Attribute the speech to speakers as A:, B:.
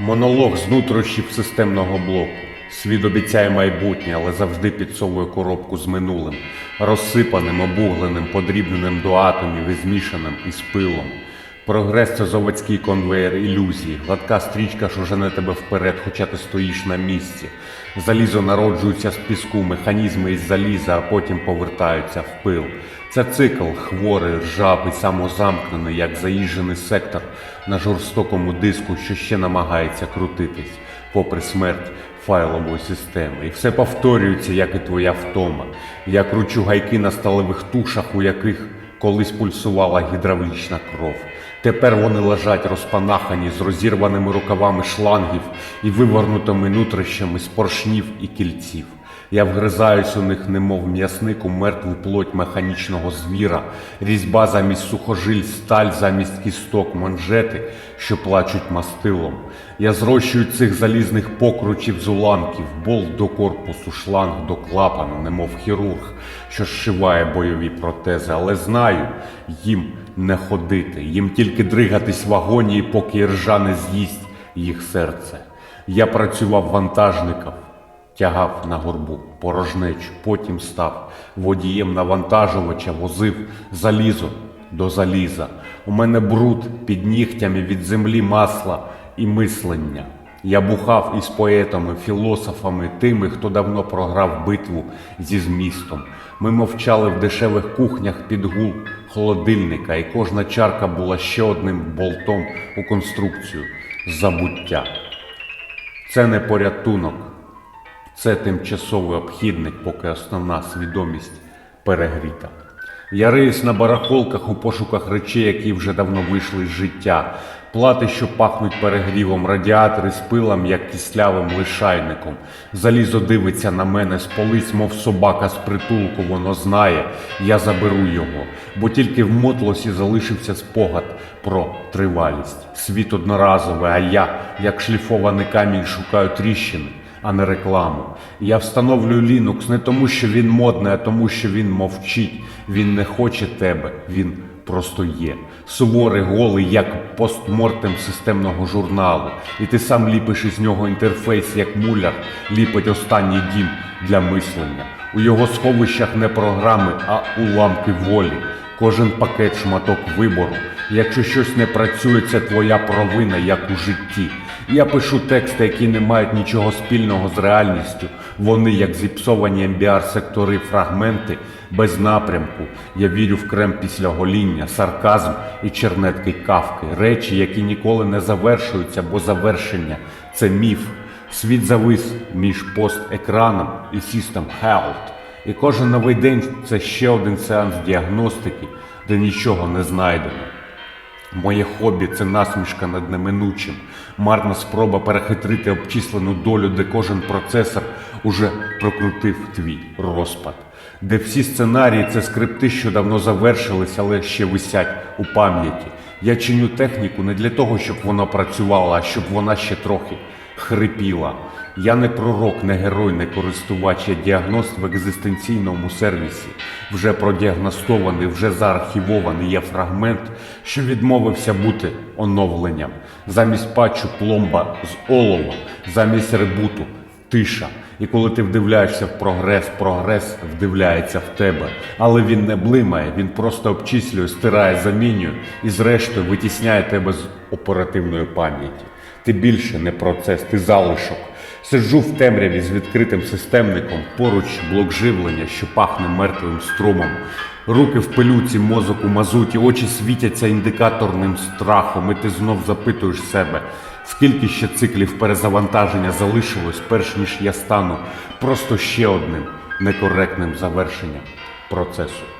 A: Монолог з нутрощів системного блоку. Світ обіцяє майбутнє, але завжди підсовує коробку з минулим, розсипаним, обугленим, подрібненим до атомів і змішаним із пилом. Прогрес це заводський конвейер ілюзії, гладка стрічка, що жене тебе вперед, хоча ти стоїш на місці. Залізо народжується з піску, механізми із заліза, а потім повертаються в пил. Це цикл хворий, ржавий, самозамкнений, як заїжджений сектор на жорстокому диску, що ще намагається крутитись, попри смерть файлової системи. І все повторюється, як і твоя втома. Я кручу гайки на сталевих тушах, у яких колись пульсувала гідравлічна кров. Тепер вони лежать розпанахані з розірваними рукавами шлангів і вивернутими нутрищами з поршнів і кільців. Я вгризаюсь у них, немов м'ясник у мертву плоть механічного звіра, різьба замість сухожиль, сталь замість кісток, манжети, що плачуть мастилом. Я зрощую цих залізних покручів з уламків, болт до корпусу, шланг до клапану, немов хірург, що зшиває бойові протези, але знаю, їм не ходити, їм тільки дригатись в агонії, поки ржа не з'їсть їх серце. Я працював вантажником, тягав на горбу порожнечу, потім став водієм навантажувача, возив залізо до заліза. У мене бруд під нігтями від землі масла і мислення. Я бухав із поетами, філософами, тими, хто давно програв битву зі змістом. Ми мовчали в дешевих кухнях під гул холодильника, і кожна чарка була ще одним болтом у конструкцію забуття. Це не порятунок, це тимчасовий обхідник, поки основна свідомість перегріта. Я риюсь на барахолках у пошуках речей, які вже давно вийшли з життя, плати, що пахнуть перегрівом, радіатори з пилом, як кислявим лишайником. Залізо дивиться на мене з полиць, мов собака з притулку, воно знає, я заберу його, бо тільки в мотлосі залишився спогад про тривалість. Світ одноразовий, а я, як шліфований камінь, шукаю тріщини а не рекламу. Я встановлюю Linux не тому, що він модний, а тому, що він мовчить. Він не хоче тебе, він просто є. Суворий, голий, як постмортем системного журналу. І ти сам ліпиш із нього інтерфейс, як муляр ліпить останній дім для мислення. У його сховищах не програми, а уламки волі. Кожен пакет шматок вибору. Якщо щось не працює, це твоя провина, як у житті. Я пишу тексти, які не мають нічого спільного з реальністю. Вони, як зіпсовані MBR-сектори, фрагменти без напрямку. Я вірю в крем після гоління, сарказм і чернетки кавки, речі, які ніколи не завершуються, бо завершення це міф. Світ завис між пост-екраном і System Health. І кожен новий день це ще один сеанс діагностики, де нічого не знайдено. Моє хобі це насмішка над неминучим, марна спроба перехитрити обчислену долю, де кожен процесор уже прокрутив твій розпад, де всі сценарії це скрипти, що давно завершились, але ще висять у пам'яті. Я чиню техніку не для того, щоб вона працювала, а щоб вона ще трохи хрипіла. Я не пророк, не герой, не користувач, я діагност в екзистенційному сервісі. Вже продіагностований, вже заархівований є фрагмент, що відмовився бути оновленням. Замість патчу пломба з олова, замість ребуту тиша. І коли ти вдивляєшся в прогрес, прогрес вдивляється в тебе. Але він не блимає, він просто обчислює, стирає, замінює і, зрештою, витісняє тебе з оперативної пам'яті. Ти більше не процес, ти залишок. Сиджу в темряві з відкритим системником, поруч блок живлення, що пахне мертвим струмом. Руки в пилюці, мозок у мазуті, очі світяться індикаторним страхом, і ти знов запитуєш себе, скільки ще циклів перезавантаження залишилось, перш ніж я стану просто ще одним некоректним завершенням процесу.